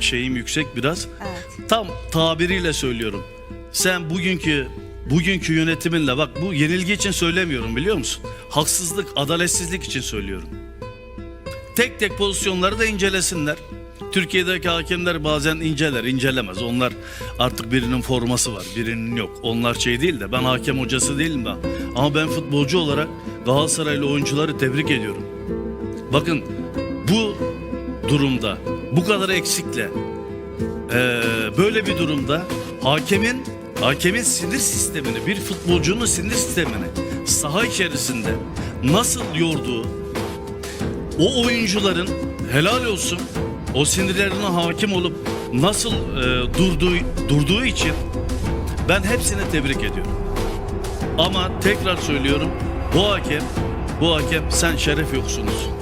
şeyim yüksek biraz. Evet. Tam tabiriyle söylüyorum. Sen bugünkü bugünkü yönetiminle bak bu yenilgi için söylemiyorum biliyor musun? Haksızlık, adaletsizlik için söylüyorum. Tek tek pozisyonları da incelesinler. Türkiye'deki hakemler bazen inceler, incelemez. Onlar artık birinin forması var, birinin yok. Onlar şey değil de ben hakem hocası değilim ben. Ama ben futbolcu olarak Galatasaraylı oyuncuları tebrik ediyorum. Bakın bu durumda, bu kadar eksikle, ee, böyle bir durumda hakemin hakemin sinir sistemini, bir futbolcunun sinir sistemini saha içerisinde nasıl yorduğu, o oyuncuların helal olsun o sinirlerine hakim olup nasıl e, durduğu durduğu için ben hepsini tebrik ediyorum. Ama tekrar söylüyorum bu hakem bu hakem sen şeref yoksunuz.